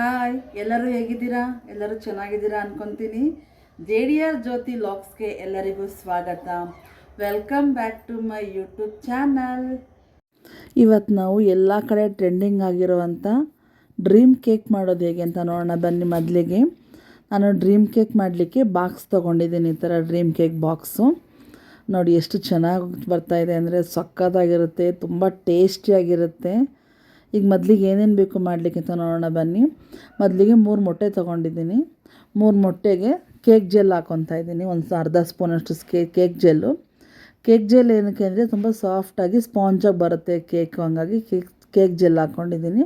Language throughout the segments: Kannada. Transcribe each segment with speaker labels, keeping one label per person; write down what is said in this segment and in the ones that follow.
Speaker 1: ಹಾಯ್, ಎಲ್ಲರೂ ಹೇಗಿದ್ದೀರಾ? ಎಲ್ಲರೂ ಚೆನ್ನಾಗಿದ್ದೀರಾ ಅನ್ಕೊತೀನಿ. ಜೆ ಡಿ ಆರ್ ಜ್ಯೋತಿ ಲಾಕ್ಸ್ಗೆ ಎಲ್ಲರಿಗೂ ಸ್ವಾಗತ. Welcome back to my YouTube channel ಇವತ್ತು ನಾವು ಎಲ್ಲ ಕಡೆ ಟ್ರೆಂಡಿಂಗ್ ಆಗಿರುವಂಥ ಡ್ರೀಮ್ ಕೇಕ್ ಮಾಡೋದು ಹೇಗೆ ಅಂತ ನೋಡೋಣ. ಬನ್ನಿ ಮೊದಲಿಗೆ. ನಾನು ಡ್ರೀಮ್ ಕೇಕ್ ಮಾಡಲಿಕ್ಕೆ ಬಾಕ್ಸ್ ತೊಗೊಂಡಿದ್ದೀನಿ ಈ ಥರ ಡ್ರೀಮ್ ಕೇಕ್ ಬಾಕ್ಸು ನೋಡಿ, ಎಷ್ಟು ಚೆನ್ನಾಗಿ ಬರ್ತಾಯಿದೆ ಅಂದರೆ ಸಕ್ಕತ್ತಾಗಿರುತ್ತೆ ತುಂಬ ಟೇಸ್ಟಿಯಾಗಿರುತ್ತೆ ಈಗ ಮೊದಲಿಗೆ ಏನೇನು ಬೇಕು ಮಾಡಲಿಕ್ಕೆ ಅಂತ ನೋಡೋಣ ಬನ್ನಿ. ಮೊದಲಿಗೆ ಮೂರು ಮೊಟ್ಟೆ ತೊಗೊಂಡಿದ್ದೀನಿ. ಮೂರು ಮೊಟ್ಟೆಗೆ ಕೇಕ್ ಜೆಲ್ ಹಾಕ್ಕೊತಾ ಇದ್ದೀನಿ. ಒಂದು ಅರ್ಧ ಸ್ಪೂನಷ್ಟು ಸ್ಕೇ ಕೇಕ್ ಜೆಲ್ಲು. ಕೇಕ್ ಜೆಲ್ ಏನಕ್ಕೆ ಅಂದರೆ ತುಂಬ ಸಾಫ್ಟಾಗಿ ಸ್ಪಾಂಜಾಗಿ ಬರುತ್ತೆ ಕೇಕ್. ಹಂಗಾಗಿ ಕೇಕ್ ಕೇಕ್ ಜೆಲ್ ಹಾಕ್ಕೊಂಡಿದ್ದೀನಿ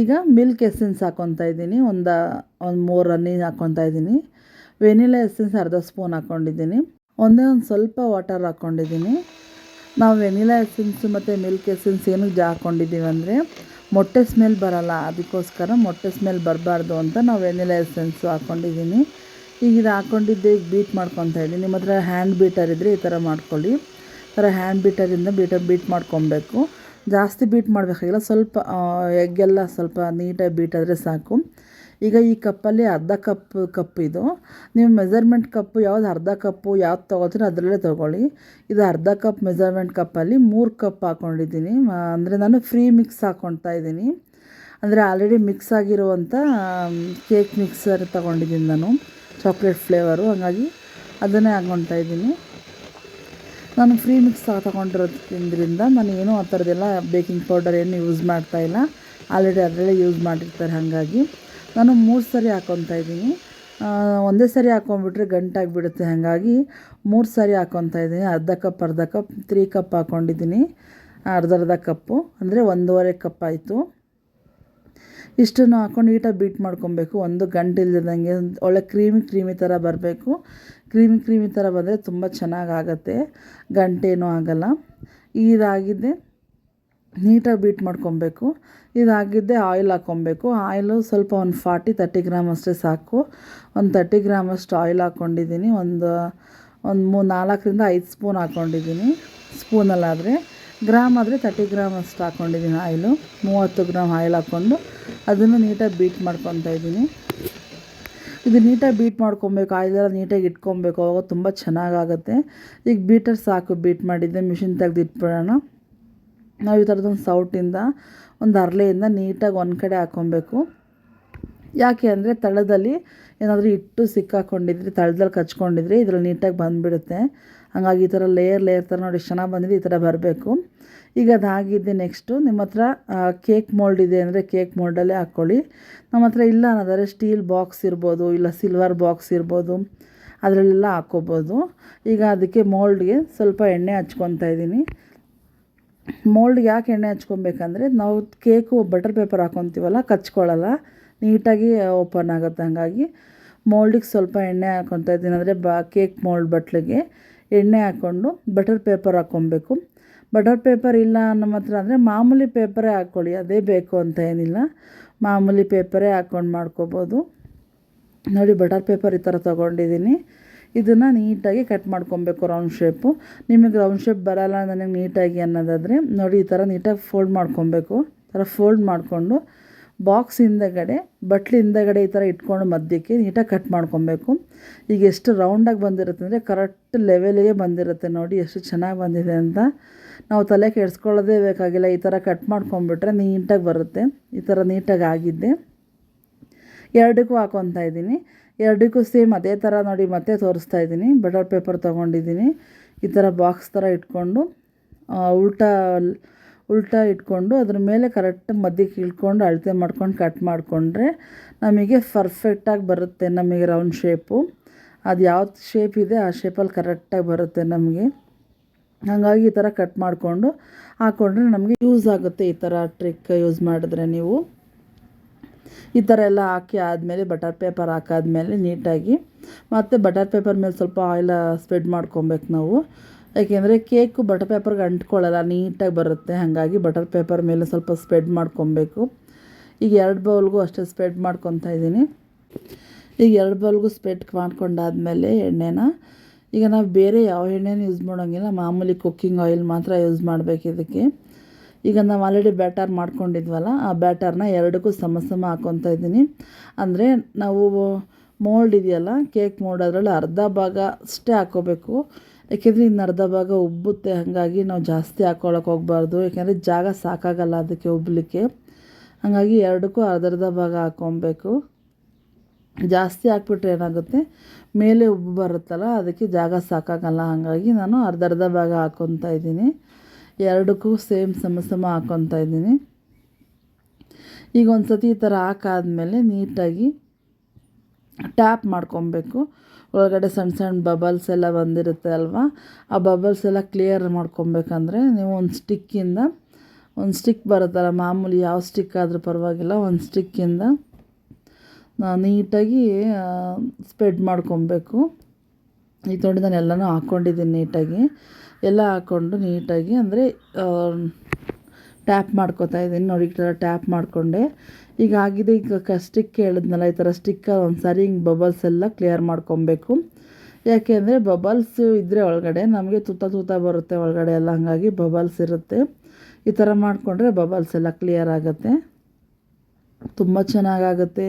Speaker 1: ಈಗ ಮಿಲ್ಕ್ ಎಸೆನ್ಸ್ ಹಾಕ್ಕೊತಾ ಇದ್ದೀನಿ. ಒಂದು ಒಂದು ಮೂರು ರನ್ನಿಂಗ್ ಹಾಕ್ಕೊತಾ ಇದ್ದೀನಿ. ವೆನಿಲಾ ಎಸೆನ್ಸ್ ಅರ್ಧ ಸ್ಪೂನ್ ಹಾಕ್ಕೊಂಡಿದ್ದೀನಿ ಒಂದೇ ಒಂದು ಸ್ವಲ್ಪ ವಾಟರ್ ಹಾಕ್ಕೊಂಡಿದ್ದೀನಿ ನಾವು ವೆನಿಲಾ ಎಸೆನ್ಸ್ ಮತ್ತು ಮಿಲ್ಕ್ ಎಸೆನ್ಸ್ ಏನಕ್ಕೆ ಹಾಕ್ಕೊಂಡಿದ್ದೀವಿ ಅಂದರೆ ಮೊಟ್ಟೆ ಸ್ಮೆಲ್ ಬರಲ್ಲ, ಅದಕ್ಕೋಸ್ಕರ ಮೊಟ್ಟೆ ಸ್ಮೆಲ್ ಬರಬಾರ್ದು ಅಂತ ನಾವು ವೆನಿಲಾ ಎಸೆನ್ಸು ಹಾಕ್ಕೊಂಡಿದ್ದೀನಿ ಈಗ ಇದು ಹಾಕ್ಕೊಂಡಿದ್ದೆ ಈಗ ಬೀಟ್ ಮಾಡ್ಕೊತಾ ಇದ್ದೀನಿ. ನಿಮ್ಮ ಹತ್ರ ಹ್ಯಾಂಡ್ ಬೀಟರ್ ಇದ್ದರೆ ಈ ಥರ ಮಾಡ್ಕೊಳ್ಳಿ. ಥರ ಹ್ಯಾಂಡ್ ಬೀಟರಿಂದ ಬೀಟರ್ ಬೀಟ್ ಮಾಡ್ಕೊಬೇಕು. ಜಾಸ್ತಿ ಬೀಟ್ ಮಾಡಬೇಕಾಗಿಲ್ಲ, ಸ್ವಲ್ಪ ಎಗ್ಗೆಲ್ಲ ಸ್ವಲ್ಪ ನೀಟಾಗಿ ಬೀಟ್ ಆದರೆ ಸಾಕು. ಈಗ ಈ ಕಪ್ಪಲ್ಲಿ ಅರ್ಧ ಕಪ್ ಕಪ್ ಇದು. ನೀವು ಮೆಜರ್ಮೆಂಟ್ ಕಪ್ಪು, ಯಾವ್ದು ಅರ್ಧ ಕಪ್ಪು, ಯಾವ್ದು ತೊಗೋತೀರೋ ಅದರಲ್ಲೇ ತೊಗೊಳ್ಳಿ. ಇದು ಅರ್ಧ ಕಪ್ ಮೆಜರ್ಮೆಂಟ್ ಕಪ್ಪಲ್ಲಿ ಮೂರು ಕಪ್ ಹಾಕ್ಕೊಂಡಿದ್ದೀನಿ ಅಂದರೆ ನಾನು ಫ್ರೀ ಮಿಕ್ಸ್ ಹಾಕ್ಕೊಳ್ತಾ ಇದ್ದೀನಿ. ಅಂದರೆ ಆಲ್ರೆಡಿ ಮಿಕ್ಸ್ ಆಗಿರುವಂಥ ಕೇಕ್ ಮಿಕ್ಸರ್ ತೊಗೊಂಡಿದ್ದೀನಿ ನಾನು. ಚಾಕ್ಲೇಟ್ ಫ್ಲೇವರು ಹಾಗಾಗಿ ಅದನ್ನೇ ಹಾಕ್ಕೊಳ್ತಾ ಇದ್ದೀನಿ. ನಾನು ಫ್ರೀ ಮಿಕ್ಸ್ ತೊಗೊಂಡಿರೋದ್ರಿಂದ ನಾನು ಏನೂ ಆ ಥರದ್ದೆಲ್ಲ ಬೇಕಿಂಗ್ ಪೌಡರ್ ಏನು ಯೂಸ್ ಮಾಡ್ತಾಯಿಲ್ಲ ಆಲ್ರೆಡಿ ಅದರಲ್ಲೇ ಯೂಸ್ ಮಾಡಿರ್ತಾರೆ ಹಾಗಾಗಿ. ನಾನು ಮೂರು ಸರಿ ಹಾಕ್ಕೊತಾ ಇದ್ದೀನಿ. ಒಂದೇ ಸರಿ ಹಾಕ್ಕೊಂಬಿಟ್ರೆ ಗಂಟಾಗಿಬಿಡುತ್ತೆ. ಹಾಗಾಗಿ ಮೂರು ಸರಿ ಹಾಕ್ಕೊತಾ ಇದ್ದೀನಿ. ಅರ್ಧ ಕಪ್ ಅರ್ಧ ಕಪ್, ತ್ರೀ ಕಪ್ ಹಾಕ್ಕೊಂಡಿದ್ದೀನಿ ಅರ್ಧ ಅರ್ಧ ಕಪ್ಪು. ಅಂದರೆ ಒಂದೂವರೆ ಕಪ್ ಆಯಿತು. ಇಷ್ಟನ್ನು ಹಾಕ್ಕೊಂಡು ನೀಟಾಗಿ ಬೀಟ್ ಮಾಡ್ಕೊಬೇಕು. ಒಂದು ಗಂಟೆ ಇಲ್ದಿದ್ದಂಗೆ ಒಳ್ಳೆ ಕ್ರೀಮಿ ಕ್ರೀಮಿ ಥರ ಬರಬೇಕು. ಕ್ರೀಮಿ ಕ್ರೀಮಿ ಥರ ಬಂದರೆ ತುಂಬ ಚೆನ್ನಾಗಾಗತ್ತೆ. ಗಂಟೇನೂ ಆಗಲ್ಲ. ಇದಾಗಿದ್ದೆ ನೀಟಾಗಿ ಬೀಟ್ ಮಾಡ್ಕೊಬೇಕು. ಇದಾಗಿದ್ದೆ ಆಯಿಲ್ ಹಾಕ್ಕೊಬೇಕು ಆಯಿಲು ಸ್ವಲ್ಪ ಒಂದು ಫಾರ್ಟಿ, ತರ್ಟಿ ಗ್ರಾಮ್ ಅಷ್ಟೇ ಸಾಕು. ಒಂದು ತರ್ಟಿ ಗ್ರಾಮ್ ಅಷ್ಟು ಆಯಿಲ್ ಹಾಕ್ಕೊಂಡಿದ್ದೀನಿ ಒಂದು ಒಂದು ಮೂ, ನಾಲ್ಕರಿಂದ ಐದು ಸ್ಪೂನ್ ಹಾಕ್ಕೊಂಡಿದ್ದೀನಿ ಸ್ಪೂನಲ್ಲಾದರೆ ಗ್ರಾಮ್ ಆದರೆ ತರ್ಟಿ ಗ್ರಾಮ್ ಅಷ್ಟು ಹಾಕ್ಕೊಂಡಿದ್ದೀನಿ ಆಯಿಲು. ಮೂವತ್ತು ಗ್ರಾಮ್ ಆಯಿಲ್ ಹಾಕ್ಕೊಂಡು ಅದನ್ನು ನೀಟಾಗಿ ಬೀಟ್ ಮಾಡ್ಕೊತಾ ಇದ್ದೀನಿ. ಇದು ನೀಟಾಗಿ ಬೀಟ್ ಮಾಡ್ಕೊಬೇಕು. ಆಯಿಲೆಲ್ಲ ನೀಟಾಗಿ ಇಟ್ಕೊಬೇಕು. ಅವಾಗ ತುಂಬ ಚೆನ್ನಾಗಾಗುತ್ತೆ. ಈಗ ಬೀಟರ್ ಸಾಕು. ಬೀಟ್ ಮಾಡಿದ್ದೆ. ಮಿಷಿನ್ ತೆಗೆದು ಇಟ್ಬಿಡೋಣ ನಾವು ಈ ಥರದೊಂದು ಸೌಟಿಂದ ಒಂದು ಹರಳೆಯಿಂದ ನೀಟಾಗಿ ಒಂದು ಕಡೆ ಹಾಕ್ಕೊಬೇಕು ಯಾಕೆ ಅಂದರೆ ತಳದಲ್ಲಿ ಏನಾದರೂ ಇಟ್ಟು ಸಿಕ್ಕಾಕೊಂಡಿದ್ರೆ, ತಳದಲ್ಲಿ ಕಚ್ಕೊಂಡಿದ್ರೆ ಇದ್ರಲ್ಲಿ ನೀಟಾಗಿ ಬಂದುಬಿಡುತ್ತೆ. ಹಾಗಾಗಿ ಈ ಥರ ಲೇಯರ್ ಲೇಯರ್ ಥರ ನೋಡಿ ಚೆನ್ನಾಗಿ ಬಂದಿದೆ ಈ ಥರ ಬರಬೇಕು. ಈಗ ಅದಾಗಿದ್ದೆ ನೆಕ್ಸ್ಟು, ನಿಮ್ಮ ಹತ್ರ ಕೇಕ್ ಮೋಲ್ಡ್ ಇದೆ ಅಂದರೆ ಕೇಕ್ ಮೋಲ್ಡಲ್ಲೇ ಹಾಕ್ಕೊಳ್ಳಿ. ನಮ್ಮ ಹತ್ರ ಇಲ್ಲ ಅನ್ನೋದಾದ್ರೆ ಸ್ಟೀಲ್ ಬಾಕ್ಸ್ ಇರ್ಬೋದು, ಇಲ್ಲ ಸಿಲ್ವರ್ ಬಾಕ್ಸ್ ಇರ್ಬೋದು, ಅದರಲ್ಲೆಲ್ಲ ಹಾಕ್ಕೋಬೋದು. ಈಗ ಅದಕ್ಕೆ ಮೋಲ್ಡ್ಗೆ ಸ್ವಲ್ಪ ಎಣ್ಣೆ ಹಚ್ಕೊತಾ ಇದ್ದೀನಿ. ಮೋಲ್ಡ್ಗೆ ಯಾಕೆ ಎಣ್ಣೆ ಹಚ್ಕೊಬೇಕಂದ್ರೆ ನಾವು ಕೇಕು ಬಟರ್ ಪೇಪರ್ ಹಾಕ್ಕೊತೀವಲ್ಲ ಕಚ್ಕೊಳ್ಳಲ್ಲ, ನೀಟಾಗಿ ಓಪನ್ ಆಗುತ್ತೆ. ಹಾಗಾಗಿ ಮೋಲ್ಡಿಗೆ ಸ್ವಲ್ಪ ಎಣ್ಣೆ ಹಾಕ್ಕೊತಾ ಇದ್ದೀನಿ. ಅಂದರೆ ಬಾ, ಕೇಕ್ ಮೋಲ್ಡ್ ಬಟ್ಲಿಗೆ ಎಣ್ಣೆ ಹಾಕ್ಕೊಂಡು ಬಟರ್ ಪೇಪರ್ ಹಾಕ್ಕೊಬೇಕು ಬಟರ್ ಪೇಪರ್ ಇಲ್ಲ ನಮ್ಮ ಹತ್ರ ಅಂದರೆ ಮಾಮೂಲಿ ಪೇಪರೇ ಹಾಕ್ಕೊಳ್ಳಿ, ಅದೇ ಬೇಕು ಅಂತ ಏನಿಲ್ಲ. ಮಾಮೂಲಿ ಪೇಪರೇ ಹಾಕ್ಕೊಂಡು ಮಾಡ್ಕೋಬೋದು. ನೋಡಿ, ಬಟರ್ ಪೇಪರ್ ಈ ಥರ ತೊಗೊಂಡಿದ್ದೀನಿ. ಇದನ್ನು ನೀಟಾಗಿ ಕಟ್ ಮಾಡ್ಕೊಬೇಕು ರೌಂಡ್ ಶೇಪು ನಿಮಗೆ ರೌಂಡ್ ಶೇಪ್ ಬರಲ್ಲ ನನಗೆ ನೀಟಾಗಿ ಅನ್ನೋದಾದರೆ ನೋಡಿ ಈ ಥರ ನೀಟಾಗಿ ಫೋಲ್ಡ್ ಮಾಡ್ಕೊಬೇಕು. ಥರ ಫೋಲ್ಡ್ ಮಾಡಿಕೊಂಡು ಬಾಕ್ಸ್ ಹಿಂದೆಗಡೆ, ಬಟ್ಲು ಹಿಂದೆಗಡೆ ಈ ಥರ ಇಟ್ಕೊಂಡು ಮಧ್ಯಕ್ಕೆ ನೀಟಾಗಿ ಕಟ್ ಮಾಡ್ಕೊಬೇಕು. ಈಗ ಎಷ್ಟು ರೌಂಡಾಗಿ ಬಂದಿರುತ್ತೆ ಅಂದರೆ ಕರೆಕ್ಟ್ ಲೆವೆಲಿಗೆ ಬಂದಿರುತ್ತೆ ನೋಡಿ ಎಷ್ಟು ಚೆನ್ನಾಗಿ ಬಂದಿದೆ ಅಂತ. ನಾವು ತಲೆ ಕೆಡಿಸ್ಕೊಳ್ಳೋದೇ ಬೇಕಾಗಿಲ್ಲ, ಈ ಥರ ಕಟ್ ಮಾಡ್ಕೊಂಬಿಟ್ರೆ ನೀಟಾಗಿ ಬರುತ್ತೆ. ಈ ಥರ ನೀಟಾಗಿ ಆಗಿದ್ದೆ. ಎರಡಕ್ಕೂ ಹಾಕ್ಕೊತಾ ಇದ್ದೀನಿ. ಎರಡಕ್ಕೂ ಸೇಮ್ ಅದೇ ಥರ ನೋಡಿ ಮತ್ತೆ ತೋರಿಸ್ತಾ ಇದ್ದೀನಿ. ಬಟರ್ ಪೇಪರ್ ತೊಗೊಂಡಿದ್ದೀನಿ. ಈ ಥರ ಬಾಕ್ಸ್ ಥರ ಇಟ್ಕೊಂಡು ಉಲ್ಟಾ ಉಲ್ಟಾ ಇಟ್ಕೊಂಡು ಅದ್ರ ಮೇಲೆ ಕರೆಕ್ಟ್ ಮಧ್ಯಕ್ಕೆ ಇಳ್ಕೊಂಡು ಅಳತೆ ಮಾಡ್ಕೊಂಡು ಕಟ್ ಮಾಡಿಕೊಂಡ್ರೆ ನಮಗೆ ಪರ್ಫೆಕ್ಟಾಗಿ ಬರುತ್ತೆ ನಮಗೆ ರೌಂಡ್ ಶೇಪು ಅದು ಯಾವ ಶೇಪ್ ಇದೆ ಆ ಶೇಪಲ್ಲಿ ಕರೆಕ್ಟಾಗಿ ಬರುತ್ತೆ ನಮಗೆ. ಹಾಗಾಗಿ ಈ ಥರ ಕಟ್ ಮಾಡಿಕೊಂಡು ಹಾಕ್ಕೊಂಡ್ರೆ ನಮಗೆ ಯೂಸ್ ಆಗುತ್ತೆ ಈ ಥರ ಟ್ರಿಕ್ ಯೂಸ್ ಮಾಡಿದ್ರೆ ನೀವು. ಈ ಥರ ಎಲ್ಲ ಹಾಕಿ ಆದಮೇಲೆ ಬಟರ್ ಪೇಪರ್ ಹಾಕಾದ್ಮೇಲೆ ನೀಟಾಗಿ ಮತ್ತು ಬಟರ್ ಪೇಪರ್ ಮೇಲೆ ಸ್ವಲ್ಪ ಆಯಿಲ ಸ್ಪ್ರೆಡ್ ಮಾಡ್ಕೊಬೇಕು ನಾವು. ಯಾಕೆಂದರೆ ಕೇಕು ಬಟರ್ ಪೇಪರ್ಗೆ ಅಂಟ್ಕೊಳ್ಳಲ್ಲ, ನೀಟಾಗಿ ಬರುತ್ತೆ. ಹಾಗಾಗಿ ಬಟರ್ ಪೇಪರ್ ಮೇಲೆ ಸ್ವಲ್ಪ ಸ್ಪ್ರೆಡ್ ಮಾಡ್ಕೊಬೇಕು. ಈಗ ಎರಡು ಬೌಲ್ಗೂ ಅಷ್ಟೇ ಸ್ಪ್ರೆಡ್ ಮಾಡ್ಕೊತಾ ಇದ್ದೀನಿ. ಈಗ ಎರಡು ಬೌಲ್ಗೂ ಸ್ಪ್ರೆಡ್ ಮಾಡ್ಕೊಂಡಾದ್ಮೇಲೆ ಎಣ್ಣೆನ, ಈಗ ನಾವು ಬೇರೆ ಯಾವ ಎಣ್ಣೆನೂ ಯೂಸ್ ಮಾಡೋಂಗಿಲ್ಲ. ಮಾಮೂಲಿ ಕುಕ್ಕಿಂಗ್ ಆಯಿಲ್ ಮಾತ್ರ ಯೂಸ್ ಮಾಡಬೇಕು ಇದಕ್ಕೆ. ಈಗ ನಾವು ಆಲ್ರೆಡಿ ಬ್ಯಾಟರ್ ಮಾಡ್ಕೊಂಡಿದ್ವಲ್ಲ, ಆ ಬ್ಯಾಟರ್ನ ಎರಡಕ್ಕೂ ಸಮ ಸಮ ಹಾಕ್ಕೊತಾ ಇದ್ದೀನಿ. ಅಂದರೆ ನಾವು ಮೋಲ್ಡ್ ಇದೆಯಲ್ಲ ಕೇಕ್ ಮೋಲ್ಡ್ ಅದರಲ್ಲಿ ಅರ್ಧ ಭಾಗ ಅಷ್ಟೇ ಹಾಕ್ಕೋಬೇಕು ಯಾಕೆಂದರೆ ಇನ್ನು ಅರ್ಧ ಭಾಗ ಉಬ್ಬುತ್ತೆ, ಹಾಗಾಗಿ ನಾವು ಜಾಸ್ತಿ ಹಾಕ್ಕೊಳಕ್ಕೆ ಹೋಗ್ಬಾರ್ದು. ಯಾಕೆಂದರೆ ಜಾಗ ಸಾಕಾಗಲ್ಲ ಅದಕ್ಕೆ ಉಬ್ಬಲಿಕ್ಕೆ ಹಾಗಾಗಿ ಎರಡಕ್ಕೂ ಅರ್ಧ ಅರ್ಧ ಭಾಗ ಹಾಕ್ಕೊಬೇಕು ಜಾಸ್ತಿ ಹಾಕ್ಬಿಟ್ರೆ ಏನಾಗುತ್ತೆ? ಮೇಲೆ ಉಬ್ಬು ಬರುತ್ತಲ್ಲ, ಅದಕ್ಕೆ ಜಾಗ ಸಾಕಾಗಲ್ಲ. ಹಾಗಾಗಿ ನಾನು ಅರ್ಧ ಅರ್ಧ ಭಾಗ ಹಾಕ್ಕೊತಾ ಇದ್ದೀನಿ. ಎರಡಕ್ಕೂ ಸೇಮ್ ಸಮ ಸಮ ಹಾಕ್ಕೊತಾ ಇದ್ದೀನಿ. ಈಗ ಒಂದು ಸತಿ ಈ ಥರ ಹಾಕಾದ್ಮೇಲೆ ನೀಟಾಗಿ ಟ್ಯಾಪ್ ಮಾಡ್ಕೊಬೇಕು. ಒಳಗಡೆ ಸಣ್ಣ ಸಣ್ಣ ಬಬಲ್ಸ್ ಎಲ್ಲ ಬಂದಿರುತ್ತೆ ಅಲ್ವಾ? ಆ ಬಬಲ್ಸ್ ಎಲ್ಲ ಕ್ಲಿಯರ್ ಮಾಡ್ಕೊಬೇಕಂದ್ರೆ ನೀವು ಒಂದು ಸ್ಟಿಕ್ಕಿಂದ ಒಂದು ಸ್ಟಿಕ್ ಬರುತ್ತಲ್ಲ, ಮಾಮೂಲಿ ಯಾವ ಸ್ಟಿಕ್ ಆದರೂ ಪರವಾಗಿಲ್ಲ, ಒಂದು ಸ್ಟಿಕ್ಕಿಂದ ನೀಟಾಗಿ ಸ್ಪ್ರೆಡ್ ಮಾಡ್ಕೊಬೇಕು. ಈ ನೋಡಿ ಹಾಕ್ಕೊಂಡಿದ್ದೀನಿ ನೀಟಾಗಿ. ಎಲ್ಲ ಹಾಕ್ಕೊಂಡು ನೀಟಾಗಿ ಅಂದರೆ ಟ್ಯಾಪ್ ಮಾಡ್ಕೊತಾ ಇದ್ದೀನಿ. ನೋಡಿ, ಈ ಥರ ಟ್ಯಾಪ್ ಮಾಡಿಕೊಂಡೆ. ಈಗ ಆಗಿದೆ, ಈಗ ಸ್ಟಿಕ್ ಹೇಳಿದ್ನಲ್ಲ ಈ ಥರ ಸ್ಟಿಕ್ಕ ಒಂದು ಸಾರಿ ಹಿಂಗೆ ಬಬಲ್ಸ್ ಎಲ್ಲ ಕ್ಲಿಯರ್ ಮಾಡ್ಕೊಬೇಕು. ಯಾಕೆ ಅಂದರೆ ಬಬಲ್ಸ್ ಇದ್ದರೆ ಒಳಗಡೆ, ನಮಗೆ ತುತ್ತ ತುತ್ತ ಬರುತ್ತೆ ಒಳಗಡೆ ಎಲ್ಲ, ಹಾಗಾಗಿ ಬಬಲ್ಸ್ ಇರುತ್ತೆ. ಈ ಥರ ಮಾಡಿಕೊಂಡ್ರೆ ಬಬಲ್ಸ್ ಎಲ್ಲ ಕ್ಲಿಯರ್ ಆಗುತ್ತೆ. ತುಂಬ ಚೆನ್ನಾಗಾಗುತ್ತೆ.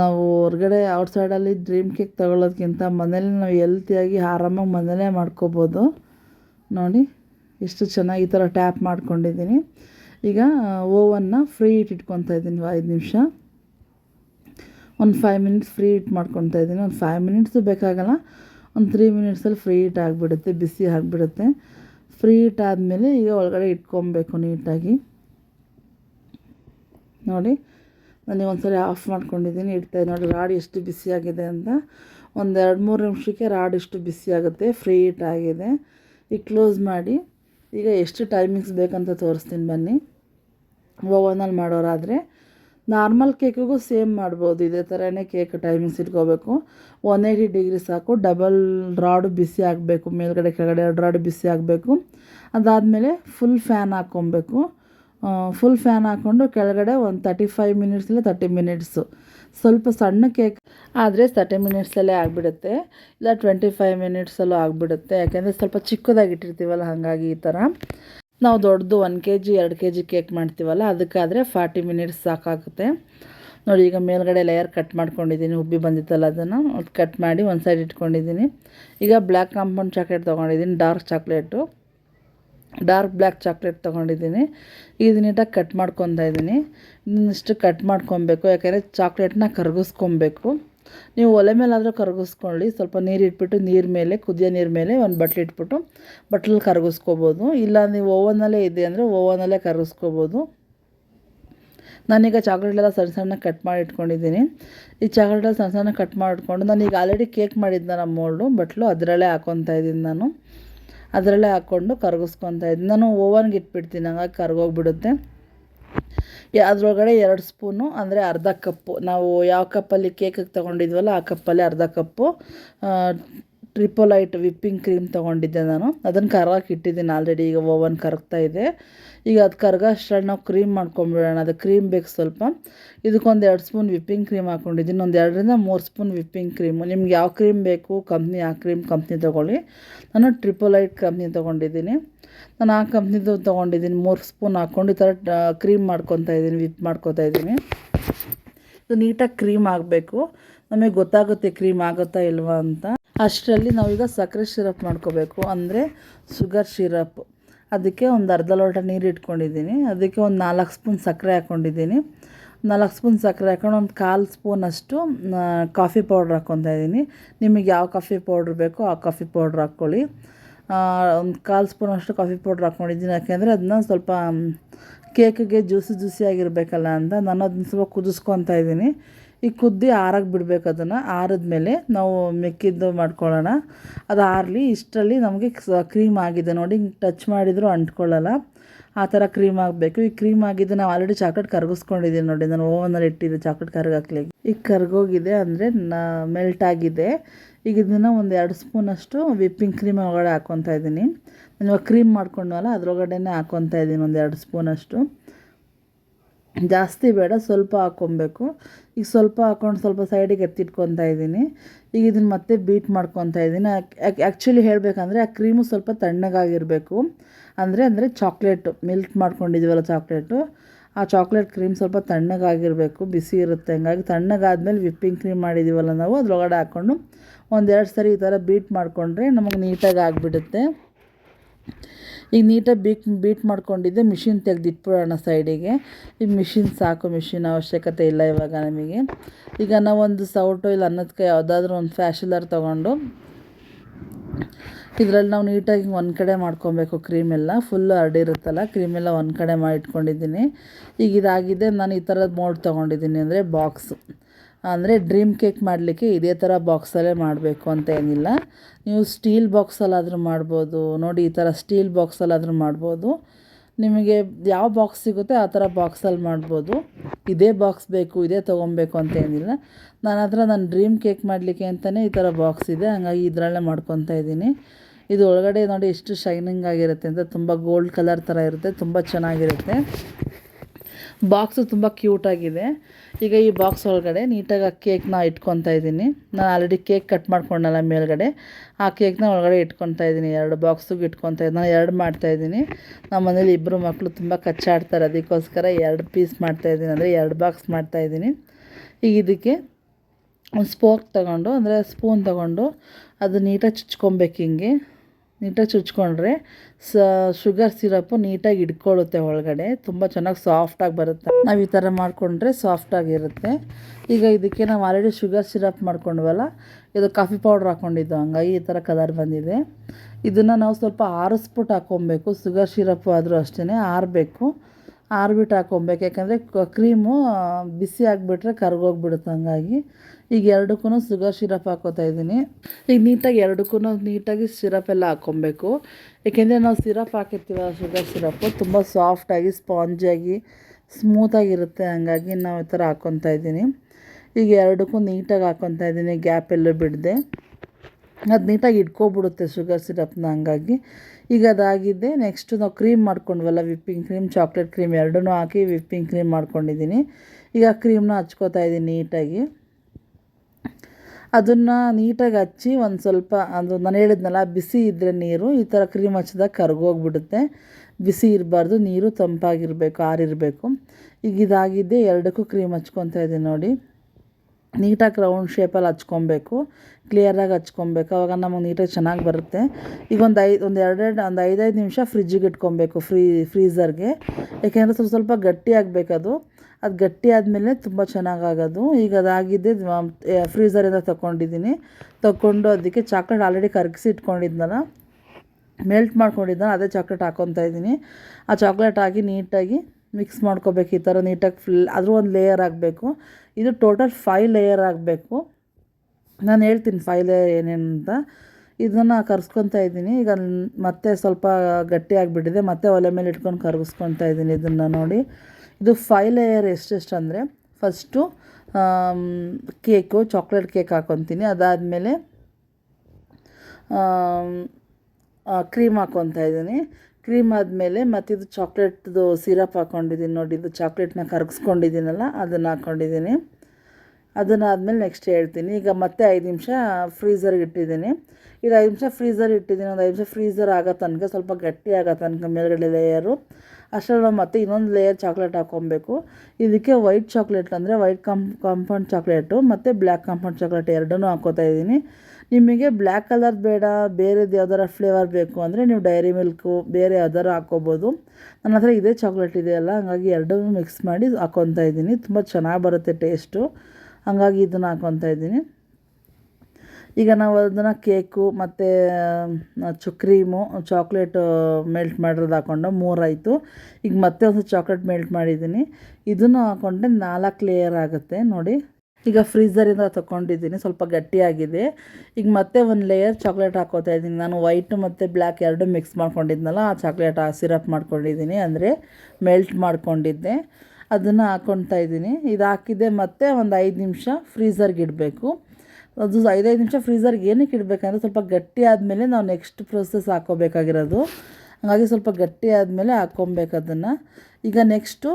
Speaker 1: ನಾವು ಹೊರಗಡೆ ಔಟ್ಸೈಡಲ್ಲಿ ಡ್ರೀಮ್ ಕೇಕ್ ತಗೊಳ್ಳೋದ್ಕಿಂತ ಮನೇಲಿ ನಾವು ಹೆಲ್ತಿಯಾಗಿ ಆರಾಮಾಗಿ ಮನೇಲೇ ಮಾಡ್ಕೋಬೋದು. ನೋಡಿ, ಎಷ್ಟು ಚೆನ್ನಾಗಿ ಈ ಥರ ಟ್ಯಾಪ್ ಮಾಡ್ಕೊಂಡಿದ್ದೀನಿ. ಈಗ ಓವನ್ನ ಫ್ರೀ ಹೀಟ್ ಇಟ್ಕೊತಾ ಇದ್ದೀನಿ ಐದು ನಿಮಿಷ. ಒಂದು ಫೈವ್ ಮಿನಿಟ್ಸ್ ಫ್ರೀ ಹೀಟ್ ಮಾಡ್ಕೊತಾ ಇದ್ದೀನಿ. ಒಂದು ಫೈವ್ ಮಿನಿಟ್ಸು ಬೇಕಾಗಲ್ಲ, ಒಂದು ತ್ರೀ ಮಿನಿಟ್ಸಲ್ಲಿ ಫ್ರೀ ಹೀಟ್ ಆಗಿಬಿಡುತ್ತೆ, ಬಿಸಿ ಆಗಿಬಿಡುತ್ತೆ. ಫ್ರೀ ಹೀಟ್ ಆದಮೇಲೆ ಈಗ ಒಳಗಡೆ ಇಟ್ಕೊಬೇಕು ನೀಟಾಗಿ. ನೋಡಿ, ನಾನು ಒಂದು ಆಫ್ ಮಾಡ್ಕೊಂಡಿದ್ದೀನಿ. ಇಡ್ತಾ ನೋಡಿ, ರಾಡ್ ಎಷ್ಟು ಬಿಸಿಯಾಗಿದೆ ಅಂತ. ಒಂದು ಎರಡು ಮೂರು ನಿಮಿಷಕ್ಕೆ ರಾಡ್ ಎಷ್ಟು ಬಿಸಿಯಾಗುತ್ತೆ ಫ್ರೀ ಹೀಟ್ ಆಗಿದೆ. ಈಗ ಕ್ಲೋಸ್ ಮಾಡಿ. ಈಗ ಎಷ್ಟು ಟೈಮಿಂಗ್ಸ್ ಬೇಕಂತ ತೋರಿಸ್ತೀನಿ ಬನ್ನಿ. ಓವನಲ್ಲಿ ಮಾಡೋರಾದರೆ ನಾರ್ಮಲ್ ಕೇಕಿಗೂ ಸೇಮ್ ಮಾಡ್ಬೋದು. ಇದೇ ಥರನೇ ಕೇಕ್ ಟೈಮಿಂಗ್ಸ್ ಇಟ್ಕೋಬೇಕು. ಒನ್ ಏಯ್ಟಿ ಡಿಗ್ರಿ ಸಾಕು. ಡಬಲ್ ರಾಡು ಬಿಸಿ ಆಗಬೇಕು. ಮೇಲ್ಗಡೆ, ಕೆಳಗಡೆ ಎರಡು ರಾಡು ಬಿಸಿ ಆಗಬೇಕು. ಅದಾದಮೇಲೆ ಫುಲ್ ಫ್ಯಾನ್ ಹಾಕ್ಕೊಬೇಕು ಫುಲ್ ಫ್ಯಾನ್ ಹಾಕ್ಕೊಂಡು ಕೆಳಗಡೆ ಒಂದು ತರ್ಟಿ ಫೈವ್ ಮಿನಿಟ್ಸ್ ಇಲ್ಲ ತರ್ಟಿ ಮಿನಿಟ್ಸು ಸ್ವಲ್ಪ ಸಣ್ಣ ಕೇಕ್ ಆದರೆ ತರ್ಟಿ ಮಿನಿಟ್ಸಲ್ಲೇ ಆಗಿಬಿಡುತ್ತೆ. ಇಲ್ಲ ಟ್ವೆಂಟಿ ಫೈವ್ ಮಿನಿಟ್ಸಲ್ಲೂ ಆಗಿಬಿಡುತ್ತೆ. ಯಾಕೆಂದರೆ ಸ್ವಲ್ಪ ಚಿಕ್ಕದಾಗಿ ಇಟ್ಟಿರ್ತೀವಲ್ಲ, ಹಾಗಾಗಿ ಈ ಥರ ನಾವು ದೊಡ್ಡದು ಒನ್ ಕೆ ಜಿ ಎರಡು ಕೆ ಜಿ ಕೇಕ್ ಮಾಡ್ತೀವಲ್ಲ, ಅದಕ್ಕಾದರೆ ಫಾರ್ಟಿ ಮಿನಿಟ್ಸ್ ಸಾಕಾಗುತ್ತೆ. ನೋಡಿ, ಈಗ ಮೇಲ್ಗಡೆ ಲೇಯರ್ ಕಟ್ ಮಾಡ್ಕೊಂಡಿದ್ದೀನಿ ಉಬ್ಬಿ ಬಂದಿತ್ತಲ್ಲ ಅದನ್ನು. ಕಟ್ ಮಾಡಿ ಒಂದು ಸೈಡ್ ಇಟ್ಕೊಂಡಿದ್ದೀನಿ ಈಗ ಬ್ಲ್ಯಾಕ್ ಕಾಂಪೌಂಡ್ ಚಾಕ್ಲೇಟ್ ತೊಗೊಂಡಿದ್ದೀನಿ dark chocolate dark black chocolate ತೊಗೊಂಡಿದ್ದೀನಿ. ಇದು ನೀಟಾಗಿ ಕಟ್ ಮಾಡ್ಕೊತಾ ಇದ್ದೀನಿ. ಇನ್ನಿಷ್ಟು ಕಟ್ ಮಾಡ್ಕೊಬೇಕು, ಯಾಕೆಂದರೆ ಚಾಕ್ಲೇಟ್ನ ಕರಗಿಸ್ಕೊಬೇಕು. ನೀವು ಒಲೆ ಮೇಲಾದರೂ ಕರಗಿಸ್ಕೊಳ್ಳಿ. ಸ್ವಲ್ಪ ನೀರು ಇಟ್ಬಿಟ್ಟು ನೀರು ಮೇಲೆ, ಕುದಿಯೋ ನೀರು ಮೇಲೆ ಒಂದು ಬಟ್ಲು ಇಟ್ಬಿಟ್ಟು ಬಟ್ಲಲ್ಲಿ ಕರಗಿಸ್ಕೋಬೋದು. ಇಲ್ಲ ನೀವು ಓವನಲ್ಲೇ ಇದೆ ಅಂದರೆ ಓವನಲ್ಲೇ ಕರಗಿಸ್ಕೋಬೋದು. ನಾನೀಗ ಚಾಕ್ಲೇಟೆಲ್ಲ ಸಣ್ಣ ಸಣ್ಣ ಕಟ್ ಮಾಡಿ ಇಟ್ಕೊಂಡಿದ್ದೀನಿ. ಈ ಚಾಕ್ಲೇಟೆಲ್ಲ ಸಣ್ಣ ಸಣ್ಣ ಕಟ್ ಮಾಡಿಟ್ಕೊಂಡು ನಾನೀಗ ಆಲ್ರೆಡಿ ಕೇಕ್ ಮಾಡಿದ್ದೆ ನಮ್ಮ ಮೋಲ್ಡು ಬಟ್ಲು ಅದರಲ್ಲೇ ಹಾಕೊತಾ ಇದ್ದೀನಿ ನಾನು. ಅದರಲ್ಲೇ ಹಾಕ್ಕೊಂಡು ಕರಗಿಸ್ಕೊತಾ ಇದ್ದೀನಿ ನಾನು ಓವನ್ಗೆ ಇಟ್ಬಿಡ್ತೀನಿ ಹಂಗಾಗಿ ಕರ್ಗೋಗ್ಬಿಡುತ್ತೆ. ಅದರೊಳಗಡೆ ಎರಡು ಸ್ಪೂನು ಅಂದರೆ ಅರ್ಧ ಕಪ್ಪು ನಾವು ಯಾವ ಕಪ್ಪಲ್ಲಿ ಕೇಕಿಗೆ ತೊಗೊಂಡಿದ್ವಲ್ಲ ಆ ಕಪ್ಪಲ್ಲಿ ಅರ್ಧ ಕಪ್ಪು ಟ್ರಿಪೋಲೈಟ್ ವಿಪ್ಪಿಂಗ್ ಕ್ರೀಮ್ ತೊಗೊಂಡಿದ್ದೆ ನಾನು. ಅದನ್ನು ಕರಗಕ್ಕೆ ಇಟ್ಟಿದ್ದೀನಿ ಆಲ್ರೆಡಿ ಈಗ ಓವನ್ ಕರಗ್ತಾ ಇದೆ. ಈಗ ಅದು ಕರಗ ನಾವು ಕ್ರೀಮ್ ಮಾಡ್ಕೊಂಬಿಡೋಣ. ಅದು ಕ್ರೀಮ್ ಬೇಕು ಸ್ವಲ್ಪ. ಇದಕ್ಕೊಂದು ಎರಡು ಸ್ಪೂನ್ ವಿಪ್ಪಿಂಗ್ ಕ್ರೀಮ್ ಹಾಕ್ಕೊಂಡಿದ್ದೀನಿ ಒಂದು ಎರಡರಿಂದ ಮೂರು ಸ್ಪೂನ್ ವಿಪ್ಪಿಂಗ್ ಕ್ರೀಮು ನಿಮ್ಗೆ ಯಾವ ಕ್ರೀಮ್ ಬೇಕು ಕಂಪ್ನಿ ಆ ಕ್ರೀಮ್ ಕಂಪ್ನಿ ತೊಗೊಳ್ಳಿ. ನಾನು ಟ್ರಿಪೊಲೈಟ್ ಕಂಪ್ನಿ ತೊಗೊಂಡಿದ್ದೀನಿ. ನಾನು ಆ ಕಂಪ್ನಿದು ತೊಗೊಂಡಿದ್ದೀನಿ. ಮೂರು ಸ್ಪೂನ್ ಹಾಕ್ಕೊಂಡು ಈ ಥರ ಕ್ರೀಮ್ ಮಾಡ್ಕೊತಾ ಇದ್ದೀನಿ ವಿಪ್ ಮಾಡ್ಕೊತಾ ಇದ್ದೀನಿ. ಇದು ನೀಟಾಗಿ ಕ್ರೀಮ್ ಆಗಬೇಕು. ನಮಗೆ ಗೊತ್ತಾಗುತ್ತೆ ಕ್ರೀಮ್ ಆಗುತ್ತಾ ಇಲ್ವಾ ಅಂತ. ಅಷ್ಟರಲ್ಲಿ ನಾವೀಗ ಸಕ್ಕರೆ ಶಿರಪ್ ಮಾಡ್ಕೋಬೇಕು. ಅಂದರೆ ಶುಗರ್ ಶಿರಪ್ ಅದಕ್ಕೆ ಒಂದು ಅರ್ಧ ಲೋಟ ನೀರು ಇಟ್ಕೊಂಡಿದ್ದೀನಿ. ಅದಕ್ಕೆ ಒಂದು ನಾಲ್ಕು ಸ್ಪೂನ್ ಸಕ್ಕರೆ ಹಾಕ್ಕೊಂಡಿದ್ದೀನಿ ನಾಲ್ಕು ಸ್ಪೂನ್ ಸಕ್ಕರೆ ಹಾಕೊಂಡು ಒಂದು ಕಾಲು ಸ್ಪೂನಷ್ಟು ಕಾಫಿ ಪೌಡ್ರ್ ಹಾಕ್ಕೊತಾ ಇದ್ದೀನಿ. ನಿಮಗೆ ಯಾವ ಕಾಫಿ ಪೌಡ್ರ್ ಬೇಕೋ ಆ ಕಾಫಿ ಪೌಡ್ರ್ ಹಾಕ್ಕೊಳ್ಳಿ ಒಂದು ಕಾಲು ಸ್ಪೂನಷ್ಟು ಕಾಫಿ ಪೌಡ್ರ್ ಹಾಕ್ಕೊಂಡಿದ್ದೀನಿ ಯಾಕೆಂದರೆ ಅದನ್ನ ಸ್ವಲ್ಪ ಕೇಕ್ಗೆ ಜ್ಯೂಸಿ ಜ್ಯೂಸಿ ಆಗಿರಬೇಕಲ್ಲ ಅಂತ ನಾನು ಅದನ್ನ ಸ್ವಲ್ಪ ಕುದಿಸ್ಕೊತಾ ಇದ್ದೀನಿ. ಈಗ ಕುದ್ದಿ ಆರಕ್ಕೆ ಬಿಡಬೇಕು ಅದನ್ನು. ಆರಿದ್ಮೇಲೆ ನಾವು ಮೆಕ್ಕಿದ್ದು ಮಾಡ್ಕೊಳ್ಳೋಣ. ಅದು ಆರಲಿ, ಇಷ್ಟರಲ್ಲಿ ನಮಗೆ ಕ್ರೀಮ್ ಆಗಿದೆ ನೋಡಿ ಟಚ್ ಮಾಡಿದರೂ ಅಂಟ್ಕೊಳ್ಳಲ್ಲ. ಆ ಥರ ಕ್ರೀಮ್ ಆಗಬೇಕು. ಈ ಕ್ರೀಮ್ ಆಗಿದ್ದು ನಾವು ಆಲ್ರೆಡಿ ಚಾಕ್ಲೇಟ್ ಕರಗಿಸ್ಕೊಂಡಿದ್ದೀನಿ ನೋಡಿ, ನಾನು ಓವನಲ್ಲಿ ಇಟ್ಟಿದ್ದೆ ಚಾಕ್ಲೇಟ್ ಕರಗಾಕ್ಲಿಕ್ಕೆ. ಈಗ ಕರ್ಗೋಗಿದೆ ಅಂದರೆ ನ ಮೆಲ್ಟ್ ಆಗಿದೆ. ಈಗ ಇದನ್ನು ಒಂದು ಎರಡು ಸ್ಪೂನಷ್ಟು ವಿಪ್ಪಿಂಗ್ ಕ್ರೀಮ್ ಒಳಗಡೆ ಹಾಕ್ಕೊತಾ ಇದ್ದೀನಿ. ನಾನು ಇವಾಗ ಕ್ರೀಮ್ ಮಾಡ್ಕೊಂಡವಲ್ಲ ಅದರೊಳಗಡೆನೇ ಹಾಕ್ಕೊತಾ ಇದ್ದೀನಿ ಒಂದು ಎರಡು ಸ್ಪೂನಷ್ಟು. ಜಾಸ್ತಿ ಬೇಡ, ಸ್ವಲ್ಪ ಹಾಕ್ಕೊಬೇಕು ಈಗ ಸ್ವಲ್ಪ ಹಾಕ್ಕೊಂಡು ಸ್ವಲ್ಪ ಸೈಡಿಗೆ ಎತ್ತಿಟ್ಕೊತಾ ಇದ್ದೀನಿ. ಈಗ ಇದನ್ನು ಮತ್ತೆ ಬೀಟ್ ಮಾಡ್ಕೊತಾ ಇದ್ದೀನಿ. ಆ್ಯಕ್ಚುಲಿ ಹೇಳಬೇಕಂದ್ರೆ ಆ ಕ್ರೀಮು ಸ್ವಲ್ಪ ತಣ್ಣಗಾಗಿರಬೇಕು. ಅಂದರೆ ಅಂದರೆ ಚಾಕ್ಲೇಟು, ಮಿಲ್ಕ್ ಮಾಡ್ಕೊಂಡಿದ್ದೀವಲ್ಲ ಚಾಕ್ಲೇಟು, ಆ ಚಾಕ್ಲೇಟ್ ಕ್ರೀಮ್ ಸ್ವಲ್ಪ ತಣ್ಣಗಾಗಿರಬೇಕು, ಬಿಸಿ ಇರುತ್ತೆ ಹಂಗಾಗಿ. ತಣ್ಣಗಾದ್ಮೇಲೆ ವಿಪ್ಪಿಂಗ್ ಕ್ರೀಮ್ ಮಾಡಿದ್ದೀವಲ್ಲ ನಾವು, ಅದ್ರೊಳಗಡೆ ಹಾಕ್ಕೊಂಡು ಒಂದೆರಡು ಸರಿ ಈ ಥರ ಬೀಟ್ ಮಾಡಿಕೊಂಡ್ರೆ ನಮಗೆ ನೀಟಾಗಿ ಆಗಿಬಿಡುತ್ತೆ. ಈಗ ನೀಟಾಗಿ ಬೀಟ್ ಬೀಟ್ ಮಾಡ್ಕೊಂಡಿದ್ದೆ, ಮಿಷಿನ್ ತೆಗೆದಿಟ್ಬಿಡೋಣ ಸೈಡಿಗೆ. ಈಗ ಮಿಷಿನ್ ಸಾಕು, ಮಿಷಿನ್ ಅವಶ್ಯಕತೆ ಇಲ್ಲ ಇವಾಗ ನಮಗೆ. ಈಗ ನಾವು ಒಂದು ಸೌಟು ಇಲ್ಲ ಅನ್ನದಕ್ಕೆ ಯಾವುದಾದ್ರೂ ಒಂದು ಫ್ಯಾಶುಲರ್ ತೊಗೊಂಡು, ಇದರಲ್ಲಿ ನಾವು ನೀಟಾಗಿ ಒಂದು ಕಡೆ ಮಾಡ್ಕೊಬೇಕು ಕ್ರೀಮೆಲ್ಲ ಫುಲ್ಲು ಹರಡಿರುತ್ತಲ್ಲ ಕ್ರೀಮೆಲ್ಲ ಒಂದು ಕಡೆ ಮಾಡಿ ಇಟ್ಕೊಂಡಿದ್ದೀನಿ ಈಗ ಇದಾಗಿದೆ, ನಾನು ಈ ಥರದ ಮೋಡ್ ತೊಗೊಂಡಿದ್ದೀನಿ ಅಂದರೆ ಬಾಕ್ಸು. ಅಂದರೆ ಡ್ರೀಮ್ ಕೇಕ್ ಮಾಡಲಿಕ್ಕೆ ಇದೇ ಥರ ಬಾಕ್ಸಲ್ಲೇ ಮಾಡಬೇಕು ಅಂತ ಏನಿಲ್ಲ. ನೀವು ಸ್ಟೀಲ್ ಬಾಕ್ಸಲ್ಲಾದರೂ ಮಾಡ್ಬೋದು, ನೋಡಿ ಈ ಥರ ಸ್ಟೀಲ್ ಬಾಕ್ಸಲ್ಲಾದರೂ ಮಾಡ್ಬೋದು. ನಿಮಗೆ ಯಾವ ಬಾಕ್ಸ್ ಸಿಗುತ್ತೆ ಆ ಥರ ಬಾಕ್ಸಲ್ಲಿ ಮಾಡ್ಬೋದು. ಇದೇ ಬಾಕ್ಸ್ ಬೇಕು, ಇದೇ ತೊಗೊಬೇಕು ಅಂತ ಏನಿಲ್ಲ. ನಾನು ಹತ್ರ ನಾನು ಡ್ರೀಮ್ ಕೇಕ್ ಮಾಡಲಿಕ್ಕೆ ಅಂತಲೇ ಈ ಥರ ಬಾಕ್ಸ್ ಇದೆ, ಹಾಗಾಗಿ ಇದರಲ್ಲೇ ಮಾಡ್ಕೊತಾ ಇದ್ದೀನಿ. ಇದು ಒಳಗಡೆ ನೋಡಿ ಎಷ್ಟು ಶೈನಿಂಗ್ ಆಗಿರುತ್ತೆ ಅಂತ, ತುಂಬ ಗೋಲ್ಡ್ ಕಲರ್ ಥರ ಇರುತ್ತೆ, ತುಂಬ ಚೆನ್ನಾಗಿರುತ್ತೆ. ಬಾಕ್ಸು ತುಂಬ ಕ್ಯೂಟಾಗಿದೆ ಈಗ ಈ ಬಾಕ್ಸ್ ಒಳಗಡೆ ನೀಟಾಗಿ ಆ ಕೇಕ್ನ ಇಟ್ಕೊತಾ ಇದ್ದೀನಿ. ನಾನು ಆಲ್ರೆಡಿ ಕೇಕ್ ಕಟ್ ಮಾಡ್ಕೊಂಡಲ್ಲ ಮೇಲ್ಗಡೆ. ಆ ಕೇಕ್ನ ಒಳಗಡೆ ಇಟ್ಕೊತಾ ಇದ್ದೀನಿ. ಎರಡು ಬಾಕ್ಸಿಗೆ ಇಟ್ಕೊತಾ ಇದ್ದೀನಿ. ನಾನು ಎರಡು ಮಾಡ್ತಾ ಇದ್ದೀನಿ. ನಮ್ಮ ಮನೇಲಿ ಇಬ್ಬರು ಮಕ್ಕಳು ತುಂಬ ಕಚ್ಚಾಡ್ತಾರೆ. ಅದಕ್ಕೋಸ್ಕರ ಎರಡು ಪೀಸ್ ಮಾಡ್ತಾ ಇದ್ದೀನಿ. ಅಂದರೆ ಎರಡು ಬಾಕ್ಸ್ ಮಾಡ್ತಾ ಇದ್ದೀನಿ. ಈಗ ಇದಕ್ಕೆ ಒಂದು ಸ್ಪೋಕ್ ತಗೊಂಡು, ಅಂದರೆ ಸ್ಪೂನ್ ತಗೊಂಡು, ಅದು ನೀಟಾಗಿ ಚುಚ್ಕೊಬೇಕು ಹಿಂಗೆ. ನೀಟಾಗಿ ಚುಚ್ಕೊಂಡ್ರೆ ಸ ಶುಗರ್ ಸಿರಪ್ಪು ನೀಟಾಗಿ ಇಟ್ಕೊಳ್ಳುತ್ತೆ ಒಳಗಡೆ. ತುಂಬ ಚೆನ್ನಾಗಿ ಸಾಫ್ಟಾಗಿ ಬರುತ್ತೆ. ನಾವು ಈ ಥರ ಮಾಡಿಕೊಂಡ್ರೆ ಸಾಫ್ಟಾಗಿರುತ್ತೆ ಈಗ ಇದಕ್ಕೆ ನಾವು ಆಲ್ರೆಡಿ ಶುಗರ್ ಸಿರಪ್ ಮಾಡ್ಕೊಂಡ್ವಲ್ಲ, ಇದು ಕಾಫಿ ಪೌಡ್ರ್ ಹಾಕ್ಕೊಂಡಿದ್ದು ಹಂಗಾಗಿ ಈ ಥರ ಕಲರ್ ಬಂದಿದೆ. ಇದನ್ನು ನಾವು ಸ್ವಲ್ಪ ಆರಿಸ್ಬಿಟ್ಟು ಹಾಕ್ಕೊಬೇಕು ಶುಗರ್ ಸಿರಪ್ಪು ಆದರೂ ಅಷ್ಟೇ ಆರಬೇಕು. ಆರ್ಬಿಟ್ಟು ಹಾಕ್ಕೊಬೇಕು ಯಾಕಂದರೆ ಕ್ರೀಮು ಬಿಸಿ ಆಗಿಬಿಟ್ರೆ ಕರ್ಗೋಗ್ಬಿಡುತ್ತೆ ಹಂಗಾಗಿ. ಈಗ ಎರಡಕ್ಕೂ ಶುಗರ್ ಸಿರಪ್ ಹಾಕೋತಾ ಇದ್ದೀನಿ. ಈಗ ನೀಟಾಗಿ ಎರಡಕ್ಕೂ ನೀಟಾಗಿ ಸಿರಪ್ ಎಲ್ಲ ಹಾಕ್ಕೊಬೇಕು ಏಕೆಂದರೆ ನಾವು ಸಿರಪ್ ಹಾಕಿರ್ತೀವಲ್ಲ ಶುಗರ್ ಸಿರಪ್ಪು ತುಂಬ ಸಾಫ್ಟಾಗಿ ಸ್ಪಾಂಜಾಗಿ ಸ್ಮೂತಾಗಿರುತ್ತೆ ಹಂಗಾಗಿ ನಾವು ಈ ಥರ ಹಾಕ್ಕೊತಾ ಇದ್ದೀನಿ. ಈಗ ಎರಡಕ್ಕೂ ನೀಟಾಗಿ ಹಾಕ್ಕೊತಾ ಇದ್ದೀನಿ. ಗ್ಯಾಪ್ ಎಲ್ಲೂ ಬಿಡದೆ. ಅದು ನೀಟಾಗಿ ಇಟ್ಕೊಬಿಡುತ್ತೆ ಶುಗರ್ ಸಿರಪ್ನ ಹಂಗಾಗಿ. ಈಗ ಅದಾಗಿದ್ದೆ ನೆಕ್ಸ್ಟು ನಾವು ಕ್ರೀಮ್ ಮಾಡ್ಕೊಂಡ್ವಲ್ಲ ವಿಪ್ಪಿಂಗ್ ಕ್ರೀಮ್ ಚಾಕ್ಲೇಟ್ ಕ್ರೀಮ್ ಎರಡನ್ನೂ ಹಾಕಿ ವಿಪ್ಪಿಂಗ್ ಕ್ರೀಮ್ ಮಾಡ್ಕೊಂಡಿದ್ದೀನಿ. ಈಗ ಕ್ರೀಮ್ನ ಹಚ್ಕೋತಾ ಇದ್ದೀನಿ ನೀಟಾಗಿ. ಅದನ್ನು ನೀಟಾಗಿ ಹಚ್ಚಿ ಒಂದು ಸ್ವಲ್ಪ, ಅದು ನಾನು ಹೇಳಿದ್ನಲ್ಲ ಬಿಸಿ ಇದ್ದರೆ ನೀರು, ಈ ಥರ ಕ್ರೀಮ್ ಹಚ್ಚಿದಾಗ ಕರ್ಗೋಗ್ಬಿಡುತ್ತೆ. ಬಿಸಿ ಇರಬಾರ್ದು, ನೀರು ತಂಪಾಗಿರಬೇಕು, ಆರಿರಬೇಕು. ಈಗ ಇದಾಗಿದ್ದೆ ಎರಡಕ್ಕೂ ಕ್ರೀಮ್ ಹಚ್ಕೊತಾ ಇದ್ದೀನಿ ನೋಡಿ. ನೀಟಾಗಿ ರೌಂಡ್ ಶೇಪಲ್ಲಿ ಹಚ್ಕೊಬೇಕು ಕ್ಲಿಯರಾಗಿ ಹಚ್ಕೊಬೇಕು. ಅವಾಗ ನಮಗೆ ನೀಟಾಗಿ ಚೆನ್ನಾಗಿ ಬರುತ್ತೆ. ಈಗ ಒಂದು ಐದು, ಒಂದು ಎರಡೆರಡು ಒಂದು ಐದೈದು ನಿಮಿಷ ಫ್ರಿಜ್ಜಿಗೆ ಇಟ್ಕೊಬೇಕು ಫ್ರೀ ಫ್ರೀಝರ್ಗೆ ಯಾಕೆಂದರೆ ಸ್ವಲ್ಪ ಸ್ವಲ್ಪ ಗಟ್ಟಿ ಆಗಬೇಕದು. ಅದು ಗಟ್ಟಿ ಆದಮೇಲೆ ತುಂಬ ಚೆನ್ನಾಗಾಗೋದು ಈಗ ಅದಾಗಿದ್ದೆ ಫ್ರೀಝರಿಂದ ತೊಗೊಂಡಿದ್ದೀನಿ ತೊಗೊಂಡು ಅದಕ್ಕೆ ಚಾಕ್ಲೇಟ್ ಆಲ್ರೆಡಿ ಕರಗಿಸಿ ಇಟ್ಕೊಂಡಿದ್ನಲ್ಲ ಮೆಲ್ಟ್ ಮಾಡ್ಕೊಂಡಿದ್ದಾನೆ ಅದೇ ಚಾಕ್ಲೇಟ್ ಹಾಕ್ಕೊತಾ ಇದ್ದೀನಿ. ಆ ಚಾಕ್ಲೇಟ್ ಹಾಕಿ ನೀಟಾಗಿ ಮಿಕ್ಸ್ ಮಾಡ್ಕೋಬೇಕು ಈ ಥರ ನೀಟಾಗಿ ಫುಲ್ ಆದರೂ ಒಂದು ಲೇಯರ್ ಆಗಬೇಕು ಇದು ಟೋಟಲ್ ಫೈವ್ ಲೇಯರ್ ಆಗಬೇಕು ನಾನು ಹೇಳ್ತೀನಿ ಫೈವ್ ಲೇಯರ್ ಏನೇನು ಅಂತ. ಇದನ್ನು ಕರ್ಸ್ಕೊತಾ ಇದ್ದೀನಿ. ಈಗ ಮತ್ತೆ ಸ್ವಲ್ಪ ಗಟ್ಟಿ ಆಗಿಬಿಟ್ಟಿದೆ. ಮತ್ತೆ ಒಲೆ ಮೇಲೆ ಇಟ್ಕೊಂಡು ಕರಗಿಸ್ಕೊತಾ ಇದ್ದೀನಿ ಇದನ್ನು ನೋಡಿ. ಇದು ಫೈವ್ ಲೇಯರ್ ಎಷ್ಟೆಷ್ಟು ಅಂದರೆ ಫಸ್ಟು ಕೇಕು ಚಾಕ್ಲೇಟ್ ಕೇಕ್ ಹಾಕ್ಕೊತೀನಿ ಅದಾದಮೇಲೆ ಕ್ರೀಮ್ ಹಾಕ್ಕೊತಾ ಇದ್ದೀನಿ. ಕ್ರೀಮ್ ಆದಮೇಲೆ ಮತ್ತಿದು ಚಾಕ್ಲೇಟ್ದು ಸಿರಪ್ ಹಾಕ್ಕೊಂಡಿದ್ದೀನಿ ನೋಡಿ, ಇದು ಚಾಕ್ಲೇಟ್ನ ಕರಗಿಸ್ಕೊಂಡಿದ್ದೀನಲ್ಲ ಅದನ್ನು ಹಾಕ್ಕೊಂಡಿದ್ದೀನಿ ಅದನ್ನಾದಮೇಲೆ ನೆಕ್ಸ್ಟ್ ಹೇಳ್ತೀನಿ. ಈಗ ಮತ್ತೆ ಐದು ನಿಮಿಷ ಫ್ರೀಸರ್ಗೆ ಇಟ್ಟಿದ್ದೀನಿ. ಈಗ ಐದು ನಿಮಿಷ ಫ್ರೀಸರ್ ಇಟ್ಟಿದ್ದೀನಿ. ಒಂದು ಐದು ನಿಮಿಷ ಫ್ರೀಸರ್ ಆಗೋ ತನಕ ಸ್ವಲ್ಪ ಗಟ್ಟಿ ಆಗೋ ತನಕ ಮೇಲ್ಗಡೆ ಲೇಯರು ಅಷ್ಟರಲ್ಲಿ ಮತ್ತೆ ಇನ್ನೊಂದು ಲೇಯರ್ ಚಾಕ್ಲೇಟ್ ಹಾಕ್ಕೊಬೇಕು ಇದಕ್ಕೆ ವೈಟ್ ಚಾಕ್ಲೇಟ್ ಅಂದರೆ ವೈಟ್ ಕಾಂಪ್ ಕಾಂಪೌಂಡ್ ಚಾಕ್ಲೇಟು ಮತ್ತು ಬ್ಲ್ಯಾಕ್ ಕಾಂಪೌಂಡ್ ಚಾಕ್ಲೇಟ್ ಎರಡನ್ನೂ ಹಾಕ್ಕೋತಾ ಇದ್ದೀನಿ ನಿಮಗೆ ಬ್ಲ್ಯಾಕ್ ಕಲರ್ ಬೇಡ, ಬೇರೆದು ಯಾವ್ದಾರ ಫ್ಲೇವರ್ ಬೇಕು ಅಂದರೆ ನೀವು ಡೈರಿ ಮಿಲ್ಕು ಬೇರೆ ಯಾವ್ದಾರು ಹಾಕ್ಕೋಬೋದು ನನ್ನ ಹತ್ರ ಇದೇ ಚಾಕ್ಲೇಟ್ ಇದೆಯಲ್ಲ ಹಾಗಾಗಿ ಎರಡನ್ನೂ ಮಿಕ್ಸ್ ಮಾಡಿ ಹಾಕ್ಕೊತಾ ಇದ್ದೀನಿ. ತುಂಬ ಚೆನ್ನಾಗಿ ಬರುತ್ತೆ ಟೇಸ್ಟು ಹಾಗಾಗಿ ಇದನ್ನು ಹಾಕ್ಕೊತಾ ಇದ್ದೀನಿ. ಈಗ ನಾವು ಅದನ್ನು ಕೇಕು ಮತ್ತು ಚು ಕ್ರೀಮು ಚಾಕ್ಲೇಟು ಮೆಲ್ಟ್ ಮಾಡಿರೋದು ಹಾಕ್ಕೊಂಡು ಮೂರಾಯಿತು ಈಗ ಮತ್ತೆ ಒಂದು ಚಾಕ್ಲೇಟ್ ಮೆಲ್ಟ್ ಮಾಡಿದ್ದೀನಿ. ಇದನ್ನು ಹಾಕ್ಕೊಂಡ್ರೆ ನಾಲ್ಕು ಲೇಯರ್ ಆಗುತ್ತೆ, ನೋಡಿ. ಈಗ ಫ್ರೀಝರಿಂದ ತೊಗೊಂಡಿದ್ದೀನಿ ಸ್ವಲ್ಪ ಗಟ್ಟಿಯಾಗಿದೆ. ಈಗ ಮತ್ತೆ ಒಂದು ಲೇಯರ್ ಚಾಕ್ಲೇಟ್ ಹಾಕೋತಾ ಇದ್ದೀನಿ. ನಾನು ವೈಟು ಮತ್ತು ಬ್ಲ್ಯಾಕ್ ಎರಡು ಮಿಕ್ಸ್ ಮಾಡ್ಕೊಂಡಿದ್ನಲ್ಲ, ಆ ಚಾಕ್ಲೇಟ್ ಆ ಸಿರಪ್ ಮಾಡ್ಕೊಂಡಿದ್ದೀನಿ. ಅಂದರೆ ಮೆಲ್ಟ್ ಮಾಡ್ಕೊಂಡಿದ್ದೆ. ಅದನ್ನು ಹಾಕ್ಕೊಳ್ತಾ ಇದ್ದೀನಿ. ಇದು ಹಾಕಿದ್ದೆ ಮತ್ತೆ ಒಂದು ಐದು ನಿಮಿಷ ಫ್ರೀಝರ್ಗೆ ಇಡಬೇಕು. ಅದು ಐದೈದು ನಿಮಿಷ ಫ್ರೀಝರ್ಗೆ ಏನಕ್ಕೆ ಇಡಬೇಕಂದ್ರೆ ಸ್ವಲ್ಪ ಗಟ್ಟಿ ಆದಮೇಲೆ ನಾವು ನೆಕ್ಸ್ಟ್ ಪ್ರೊಸೆಸ್ ಹಾಕೋಬೇಕಾಗಿರೋದು. ಹಾಗಾಗಿ ಸ್ವಲ್ಪ ಗಟ್ಟಿ ಆದಮೇಲೆ ಹಾಕ್ಕೊಬೇಕು ಈಗ ನೆಕ್ಸ್ಟು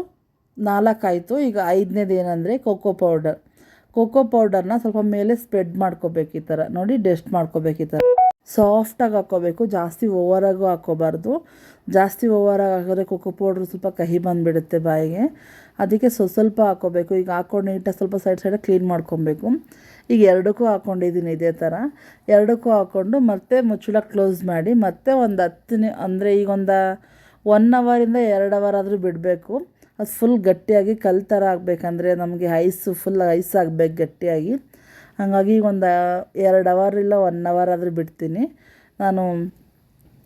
Speaker 1: ನಾಲ್ಕಾಯಿತು. ಈಗ ಐದನೇದು ಏನಂದರೆ ಕೋಕೋ ಪೌಡರ್ ಕೋಕೋ ಪೌಡರ್ನ ಸ್ವಲ್ಪ ಮೇಲೆ ಸ್ಪ್ರೆಡ್ ಮಾಡ್ಕೋಬೇಕು ಈ ಥರ. ನೋಡಿ, ಡಸ್ಟ್ ಮಾಡ್ಕೋಬೇಕು ಈ ಥರ. ಸಾಫ್ಟಾಗಿ ಹಾಕ್ಕೋಬೇಕು, ಜಾಸ್ತಿ ಓವರಾಗೂ ಹಾಕ್ಕೋಬಾರ್ದು. ಜಾಸ್ತಿ ಓವರಾಗಿ ಹಾಕಿದ್ರೆ ಕೋಕೋ ಪೌಡ್ರ್ ಸ್ವಲ್ಪ ಕಹಿ ಬಂದುಬಿಡುತ್ತೆ ಬಾಯಿಗೆ. ಅದಕ್ಕೆ ಸ್ವಲ್ಪ ಸ್ವಲ್ಪ ಹಾಕ್ಕೋಬೇಕು. ಈಗ ಹಾಕ್ಕೊಂಡು ನೀಟಾಗಿ ಸ್ವಲ್ಪ ಸೈಡ್ ಸೈಡಾಗಿ ಕ್ಲೀನ್ ಮಾಡ್ಕೊಬೇಕು. ಈಗ ಎರಡಕ್ಕೂ ಹಾಕ್ಕೊಂಡಿದ್ದೀನಿ ಇದೇ ಥರ. ಎರಡಕ್ಕೂ ಹಾಕ್ಕೊಂಡು ಮತ್ತೆ ಮುಚ್ಚಳ ಕ್ಲೋಸ್ ಮಾಡಿ ಮತ್ತೆ ಒಂದು ಹತ್ತು ಅಂದರೆ ಈಗ ಒಂದು ಒನ್ ಅವರಿಂದ ಎರಡು ಅವರ್ ಆದರೂ ಬಿಡಬೇಕು. ಅದು ಫುಲ್ ಗಟ್ಟಿಯಾಗಿ ಕಲ್ ಥರ ಆಗಬೇಕಂದ್ರೆ ನಮಗೆ ಐಸು ಫುಲ್ ಐಸ್ ಆಗಬೇಕು ಗಟ್ಟಿಯಾಗಿ. ಹಾಗಾಗಿ ಒಂದು ಎರಡು ಅವರ್ ಇಲ್ಲ ಒನ್ ಅವರ್ ಆದರೂ ಬಿಡ್ತೀನಿ. ನಾನು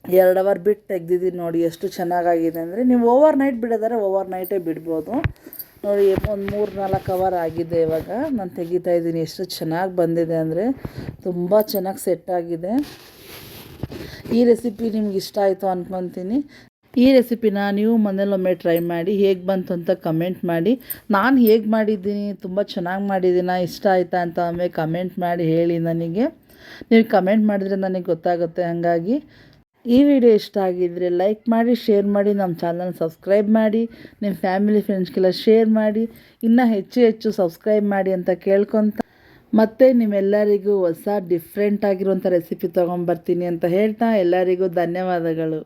Speaker 1: ಎರಡು ಅವರ್ ಬಿಟ್ಟು ತೆಗ್ದಿದ್ದೀನಿ ನೋಡಿ ಎಷ್ಟು ಚೆನ್ನಾಗಾಗಿದೆ ಅಂದರೆ. ನೀವು ಓವರ್ ನೈಟ್ ಬಿಡೋದಾರೆ ಓವರ್ ನೈಟೇ ಬಿಡ್ಬೋದು. ನೋಡಿ, ಒಂದು ಮೂರು ನಾಲ್ಕು ಅವರ್ ಆಗಿದೆ ಇವಾಗ. ನಾನು ತೆಗಿತಾ ಇದ್ದೀನಿ ಎಷ್ಟು ಚೆನ್ನಾಗಿ ಬಂದಿದೆ ಅಂದರೆ. ತುಂಬ ಚೆನ್ನಾಗಿ ಸೆಟ್ ಆಗಿದೆ. ಈ ರೆಸಿಪಿ ನಿಮ್ಗೆ ಇಷ್ಟ ಆಯಿತು ಅಂದ್ಕೊತೀನಿ ಈ ರೆಸಿಪಿನ ನೀವು ಮನೇಲೊಮ್ಮೆ ಟ್ರೈ ಮಾಡಿ, ಹೇಗೆ ಬಂತು ಅಂತ ಕಮೆಂಟ್ ಮಾಡಿ. ನಾನು ಹೇಗೆ ಮಾಡಿದ್ದೀನಿ, ತುಂಬ ಚೆನ್ನಾಗಿ ಮಾಡಿದ್ದೀನ, ಇಷ್ಟ ಆಯಿತಾ ಅಂತ ಒಮ್ಮೆ ಕಮೆಂಟ್ ಮಾಡಿ ಹೇಳಿ ನನಗೆ. ನೀವು ಕಮೆಂಟ್ ಮಾಡಿದರೆ ನನಗೆ ಗೊತ್ತಾಗುತ್ತೆ ಹಾಗಾಗಿ. ಈ ವಿಡಿಯೋ ಇಷ್ಟ ಆಗಿದ್ದರೆ ಲೈಕ್ ಮಾಡಿ ಶೇರ್ ಮಾಡಿ, ನಮ್ಮ ಚಾನಲ್ ಸಬ್ಸ್ಕ್ರೈಬ್ ಮಾಡಿ, ನಿಮ್ಮ ಫ್ಯಾಮಿಲಿ ಫ್ರೆಂಡ್ಸ್ಗೆಲ್ಲ ಶೇರ್ ಮಾಡಿ, ಇನ್ನೂ ಹೆಚ್ಚು ಹೆಚ್ಚು ಸಬ್ಸ್ಕ್ರೈಬ್ ಮಾಡಿ ಅಂತ ಕೇಳ್ಕೊತ. ಮತ್ತು ನಿಮ್ಮೆಲ್ಲರಿಗೂ ಹೊಸ ಡಿಫ್ರೆಂಟ್ ಆಗಿರುವಂಥ ರೆಸಿಪಿ ತೊಗೊಂಬರ್ತೀನಿ ಅಂತ ಹೇಳ್ತಾ ಎಲ್ಲರಿಗೂ ಧನ್ಯವಾದಗಳು.